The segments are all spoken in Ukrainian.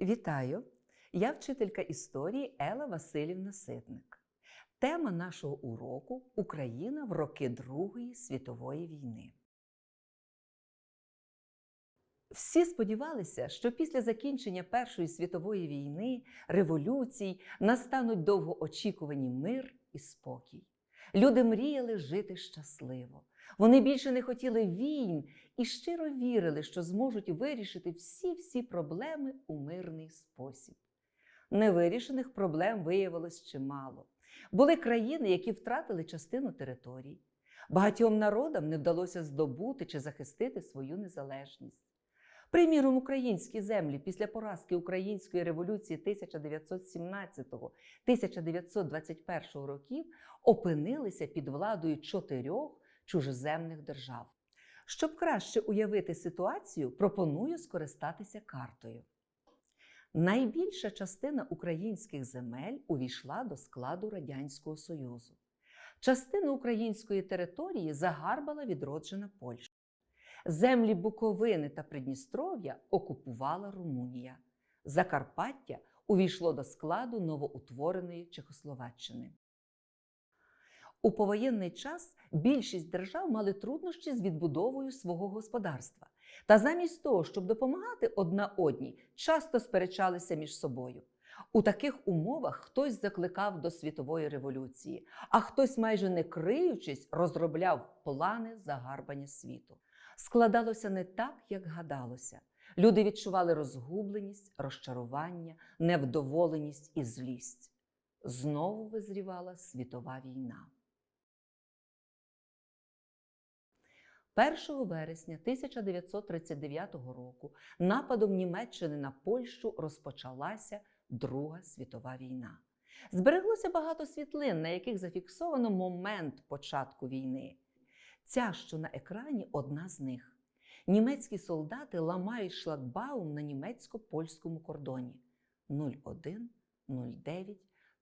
Вітаю! Я вчителька історії Ела Васильівна Ситник. Тема нашого уроку Україна в роки Другої світової війни. Всі сподівалися, що після закінчення Першої світової війни, революцій настануть довгоочікувані мир і спокій. Люди мріяли жити щасливо. Вони більше не хотіли війн і щиро вірили, що зможуть вирішити всі-всі проблеми у мирний спосіб. Невирішених проблем виявилось чимало. Були країни, які втратили частину територій. Багатьом народам не вдалося здобути чи захистити свою незалежність. Приміром, українські землі після поразки Української революції 1917-1921 років опинилися під владою чотирьох чужеземних держав. Щоб краще уявити ситуацію, пропоную скористатися картою. Найбільша частина українських земель увійшла до складу Радянського Союзу. Частину української території загарбала відроджена Польща. Землі Буковини та Придністров'я окупувала Румунія. Закарпаття увійшло до складу новоутвореної Чехословаччини. У повоєнний час більшість держав мали труднощі з відбудовою свого господарства. Та замість того, щоб допомагати одна одній, часто сперечалися між собою. У таких умовах хтось закликав до світової революції, а хтось, майже не криючись, розробляв плани загарбання світу. Складалося не так, як гадалося. Люди відчували розгубленість, розчарування, невдоволеність і злість. Знову визрівала світова війна. 1 вересня 1939 року нападом Німеччини на Польщу розпочалася Друга світова війна. Збереглося багато світлин, на яких зафіксовано момент початку війни. Ця, що на екрані, одна з них. Німецькі солдати ламають шлагбаум на німецько-польському кордоні 01 09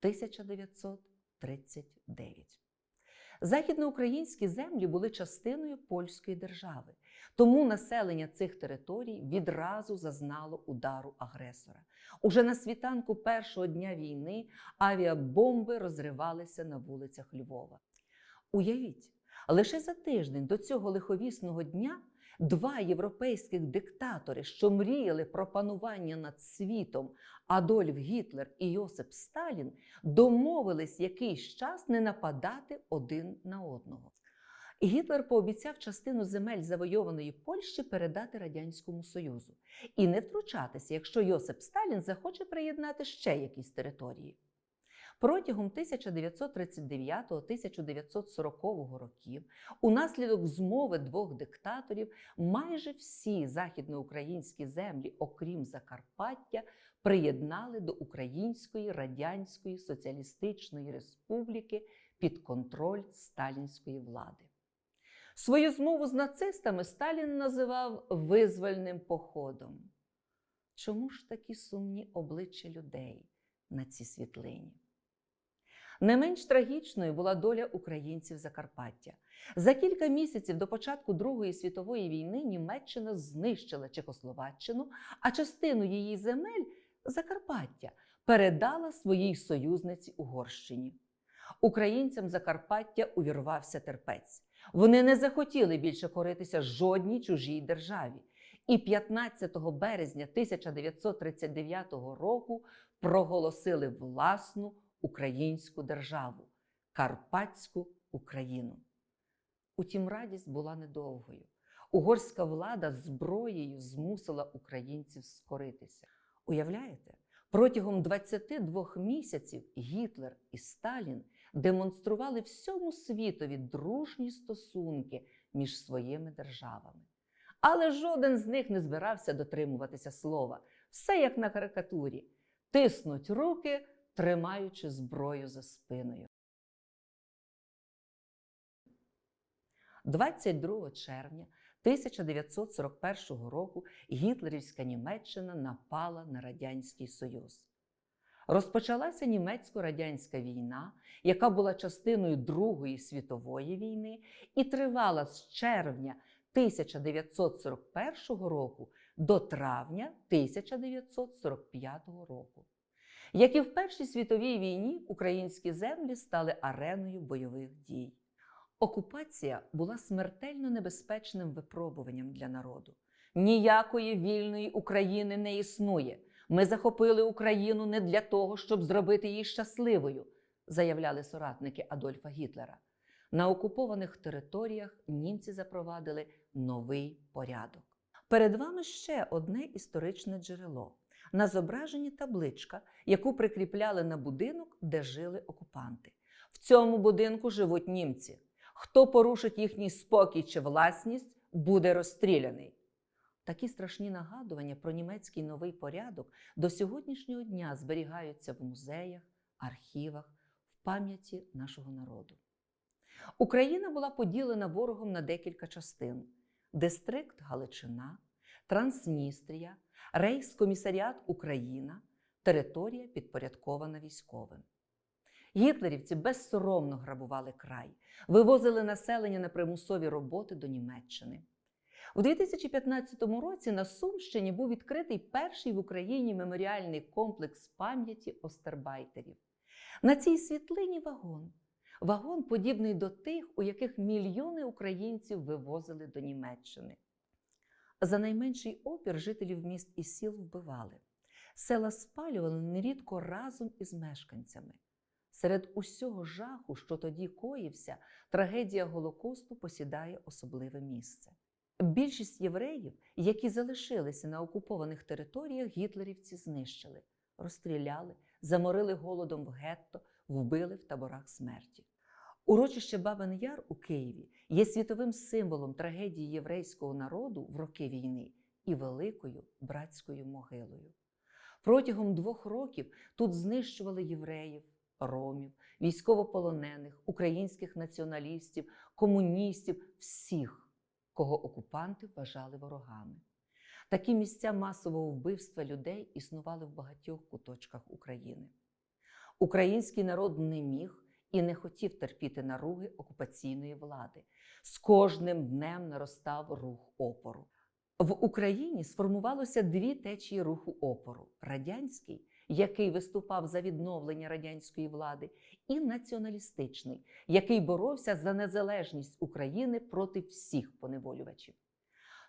1939. Західноукраїнські землі були частиною польської держави, тому населення цих територій відразу зазнало удару агресора. Уже на світанку першого дня війни авіабомби розривалися на вулицях Львова. Уявіть, лише за тиждень до цього лиховісного дня два європейських диктатори, що мріяли про панування над світом Адольф Гітлер і Йосип Сталін, домовились якийсь час не нападати один на одного. Гітлер пообіцяв частину земель завойованої Польщі передати Радянському Союзу і не втручатися, якщо Йосип Сталін захоче приєднати ще якісь території. Протягом 1939-1940 років, унаслідок змови двох диктаторів, майже всі західноукраїнські землі, окрім Закарпаття, приєднали до Української Радянської Соціалістичної Республіки під контроль сталінської влади. Свою змову з нацистами Сталін називав визвольним походом. Чому ж такі сумні обличчя людей на цій світлині? Не менш трагічною була доля українців Закарпаття. За кілька місяців до початку Другої світової війни Німеччина знищила Чехословаччину, а частину її земель Закарпаття передала своїй союзниці Угорщині. Українцям Закарпаття увірвався терпець. Вони не захотіли більше коритися жодній чужій державі. І 15 березня 1939 року проголосили власну українську державу Карпатську Україну. Утім, радість була недовгою. Угорська влада зброєю змусила українців скоритися. Уявляєте, протягом 22 місяців Гітлер і Сталін демонстрували всьому світові дружні стосунки між своїми державами. Але жоден з них не збирався дотримуватися слова. Все як на карикатурі: тиснуть руки, тримаючи зброю за спиною. 22 червня 1941 року гітлерівська Німеччина напала на Радянський Союз. Розпочалася німецько-радянська війна, яка була частиною Другої світової війни і тривала з червня 1941 року до травня 1945 року. Як і в Першій світовій війні, українські землі стали ареною бойових дій. Окупація була смертельно небезпечним випробуванням для народу. Ніякої вільної України не існує. Ми захопили Україну не для того, щоб зробити її щасливою, заявляли соратники Адольфа Гітлера. На окупованих територіях німці запровадили новий порядок. Перед вами ще одне історичне джерело. На зображенні табличка, яку прикріпляли на будинок, де жили окупанти. В цьому будинку живуть німці. Хто порушить їхній спокій чи власність, буде розстріляний. Такі страшні нагадування про німецький новий порядок до сьогоднішнього дня зберігаються в музеях, архівах, в пам'яті нашого народу. Україна була поділена ворогом на декілька частин: Дистрикт Галичина, Трансністрія, Рейхскомісаріат Україна, територія підпорядкована військовим. Гітлерівці безсоромно грабували край, вивозили населення на примусові роботи до Німеччини. У 2015 році на Сумщині був відкритий перший в Україні меморіальний комплекс пам'яті остербайтерів. На цій світлині вагон. Вагон подібний до тих, у яких мільйони українців вивозили до Німеччини. За найменший опір жителів міст і сіл вбивали. Села спалювали нерідко разом із мешканцями. Серед усього жаху, що тоді коївся, трагедія Голокосту посідає особливе місце. Більшість євреїв, які залишилися на окупованих територіях, гітлерівці знищили, розстріляли, заморили голодом в гетто, вбили в таборах смерті. Урочище Бабин Яр у Києві є світовим символом трагедії єврейського народу в роки війни і великою братською могилою. Протягом двох років тут знищували євреїв, ромів, військовополонених, українських націоналістів, комуністів, всіх, кого окупанти вважали ворогами. Такі місця масового вбивства людей існували в багатьох куточках України. Український народ не міг і не хотів терпіти наруги окупаційної влади. З кожним днем наростав рух опору. В Україні сформувалося дві течії руху опору: радянський, який виступав за відновлення радянської влади, і націоналістичний, який боровся за незалежність України проти всіх поневолювачів.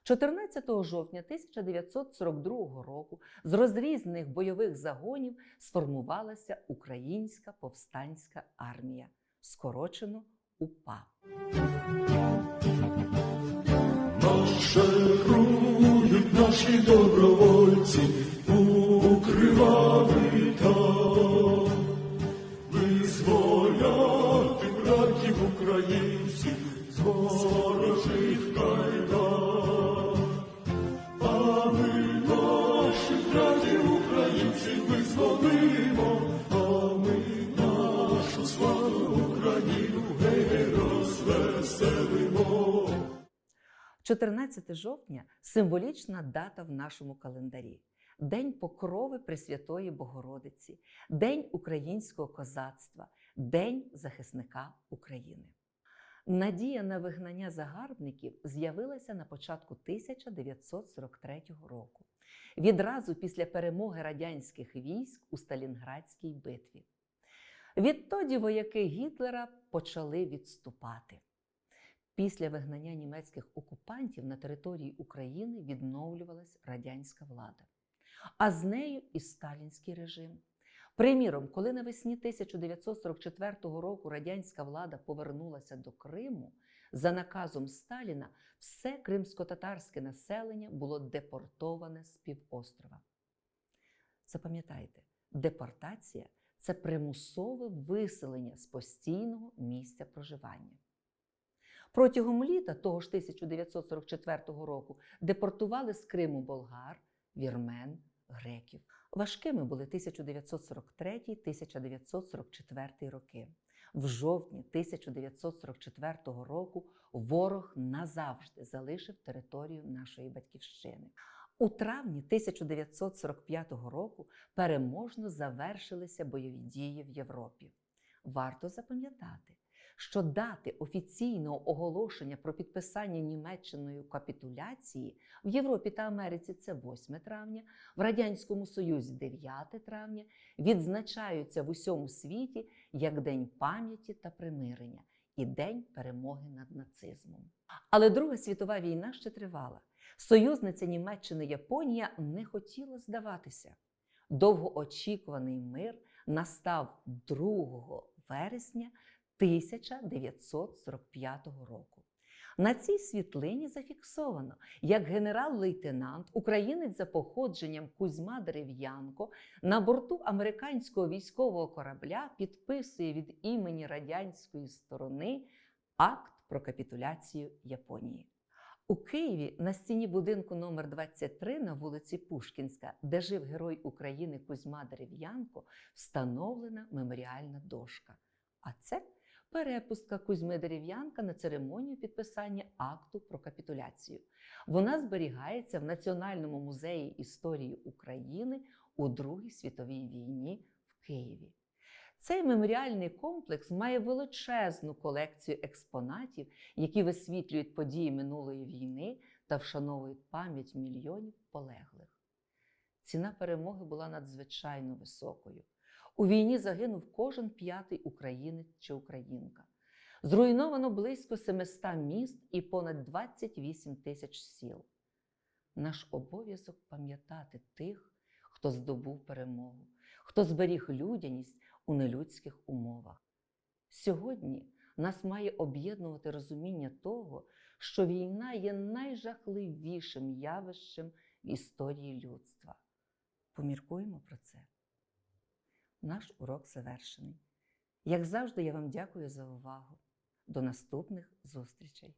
14 жовтня 1942 року з розрізних бойових загонів сформувалася Українська повстанська армія, скорочено УПА. Марширують наші добровольці 14 жовтня символічна дата в нашому календарі. День покрови Пресвятої Богородиці, День українського козацтва, День захисника України. Надія на вигнання загарбників з'явилася на початку 1943 року, відразу після перемоги радянських військ у Сталінградській битві. Відтоді вояки Гітлера почали відступати. Після вигнання німецьких окупантів на території України відновлювалась радянська влада, а з нею і сталінський режим. Приміром, коли навесні 1944 року радянська влада повернулася до Криму, за наказом Сталіна все кримсько-татарське населення було депортоване з півострова. Запам'ятайте, депортація це примусове виселення з постійного місця проживання. Протягом літа того ж 1944 року депортували з Криму болгар, вірмен, греків. Важкими були 1943-1944 роки. В жовтні 1944 року ворог назавжди залишив територію нашої батьківщини. У травні 1945 року переможно завершилися бойові дії в Європі. Варто запам'ятати, що дати офіційного оголошення про підписання Німеччиною капітуляції в Європі та Америці це 8 травня, в Радянському Союзі 9 травня, відзначаються в усьому світі як День пам'яті та примирення і День перемоги над нацизмом. Але Друга світова війна ще тривала. Союзниця Німеччини Японія не хотіла здаватися. Довгоочікуваний мир настав 2 вересня 1945 року. На цій світлині зафіксовано, як генерал-лейтенант, українець за походженням Кузьма Дерев'янко на борту американського військового корабля підписує від імені радянської сторони акт про капітуляцію Японії. У Києві на стіні будинку номер 23 на вулиці Пушкінська, де жив герой України Кузьма Дерев'янко, встановлена меморіальна дошка. А це перепустка Кузьми Дерев'янка на церемонію підписання акту про капітуляцію. Вона зберігається в Національному музеї історії України у Другій світовій війні в Києві. Цей меморіальний комплекс має величезну колекцію експонатів, які висвітлюють події минулої війни та вшановують пам'ять мільйонів полеглих. Ціна перемоги була надзвичайно високою. У війні загинув кожен п'ятий українець чи українка. Зруйновано близько 700 міст і понад 28 тисяч сіл. Наш обов'язок пам'ятати тих, хто здобув перемогу, хто зберіг людяність у нелюдських умовах. Сьогодні нас має об'єднувати розуміння того, що війна є найжахливішим явищем в історії людства. Поміркуємо про це. Наш урок завершений. Як завжди, я вам дякую за увагу. До наступних зустрічей!